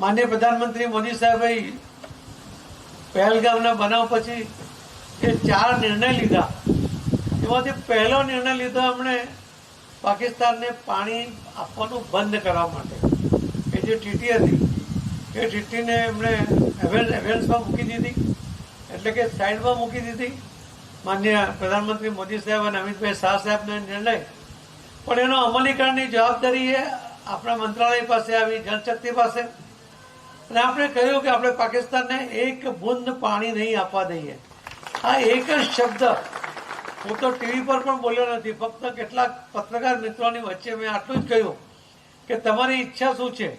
માન્ય પ્રધાનમંત્રી મોદી સાહેબે પહેલગામના બનાવ પછી જે ચાર નિર્ણય લીધા, એમાંથી પહેલો નિર્ણય લીધો એમણે પાકિસ્તાનને પાણી આપવાનું બંધ કરવા માટે. એ જે ટીટી હતી, એ ટીટીને એમણે એવેન્સ એવેન્સમાં મૂકી દીધી. એટલે કે સાઈડમાં મૂકી દીધી માન્ય પ્રધાનમંત્રી મોદી સાહેબ અને અમિતભાઈ શાહ સાહેબનો નિર્ણય. પણ એનો અમલીકરણની જવાબદારી એ આપણા મંત્રાલય પાસે આવી, જનશક્તિ પાસે. અને આપણે કહ્યું કે આપણે પાકિસ્તાનને એક બુંદ પાણી નહીં આપવા દઈએ. આ એક જ શબ્દ હું તો ટીવી પર પણ બોલ્યો નથી. ફક્ત કેટલાક પત્રકાર મિત્રોની વચ્ચે મેં આટલું જ કહ્યું કે તમારી ઈચ્છા શું છે?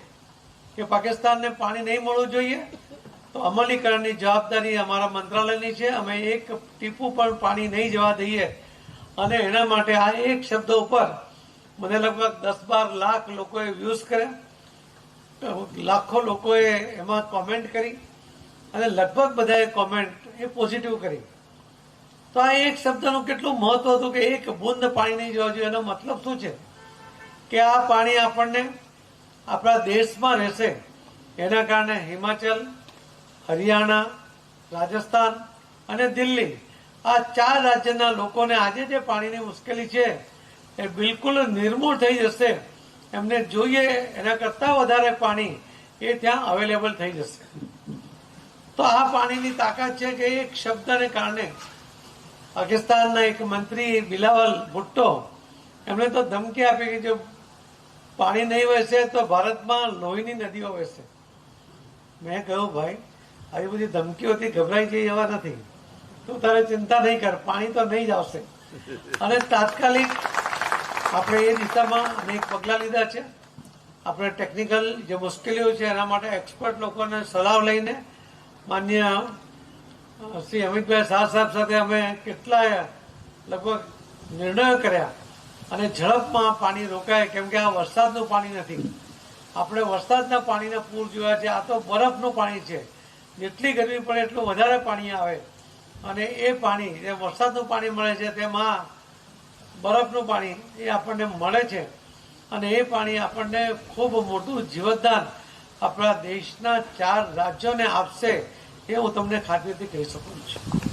કે પાકિસ્તાનને પાણી નહીં મળવું જોઈએ? તો અમલીકરણની જવાબદારી અમારા મંત્રાલયની છે. અમે એક ટીપું પણ પાણી નહીં જવા દઈએ. અને એના માટે આ એક શબ્દ ઉપર મને લગભગ દસ બાર લાખ લોકોએ વ્યૂઝ કર્યા. લાખો લોકોએ એમાં કોમેન્ટ કરી અને લગભગ બધાએ કોમેન્ટ એ પોઝિટિવ કરી. તો આ એક શબ્દનું કેટલું મહત્વ હતું કે એક બુંદ પાણી નહીં જોવા જોઈએ, એનો મતલબ શું છે? કે આ પાણી આપણને આપણા દેશમાં રહેશે. એના કારણે હિમાચલ, હરિયાણા, રાજસ્થાન અને દિલ્હી આ ચાર રાજ્યના લોકોને આજે જે પાણીની મુશ્કેલી છે એ બિલકુલ નિર્મૂળ થઈ જશે. એમને જોઈએ, એના કરતાં વધારે પાણી એ ત્યાં અવેલેબલ થઈ જશે. તો આ પાણીની તાકાત છે કે એક શબ્દને કારણે પાકિસ્તાનના એક મંત્રી બિલાવલ ભુટ્ટો એમણે તો ધમકી આપી કે જો પાણી નહીં વહેશે તો ભારતમાં લોહીની નદીઓ વહેશે. મેં કહ્યું, ભાઈ, આવી બધી ધમકીઓથી ગભરાઈ જઈ એવા નથી. તું તારે ચિંતા નહીં કર, પાણી તો નહીં જ આવશે. અને તાત્કાલિક આપણે એ દિશામાં અનેક પગલાં લીધા છે. આપણે ટેકનિકલ જે મુશ્કેલીઓ છે એના માટે એક્સપર્ટ લોકોને સલાહ લઈને માન્ય શ્રી અમિતભાઈ શાહ સાહેબ સાથે અમે કેટલાય લગભગ નિર્ણયો કર્યા અને ઝડપમાં પાણી રોકાય, કેમ કે આ વરસાદનું પાણી નથી. આપણે વરસાદના પાણીના પૂર જોયા છે, આ તો બરફનું પાણી છે. જેટલી ગરમી પડે એટલું વધારે પાણી આવે. અને એ પાણી, જે વરસાદનું પાણી મળે છે, તેમાં બરફનું પાણી એ આપણને મળે છે. અને એ પાણી આપણને ખૂબ મોટું જીવતદાન આપણા દેશના ચાર રાજ્યોને આપશે, એ હું તમને ખાતરીથી કહી શકું છું.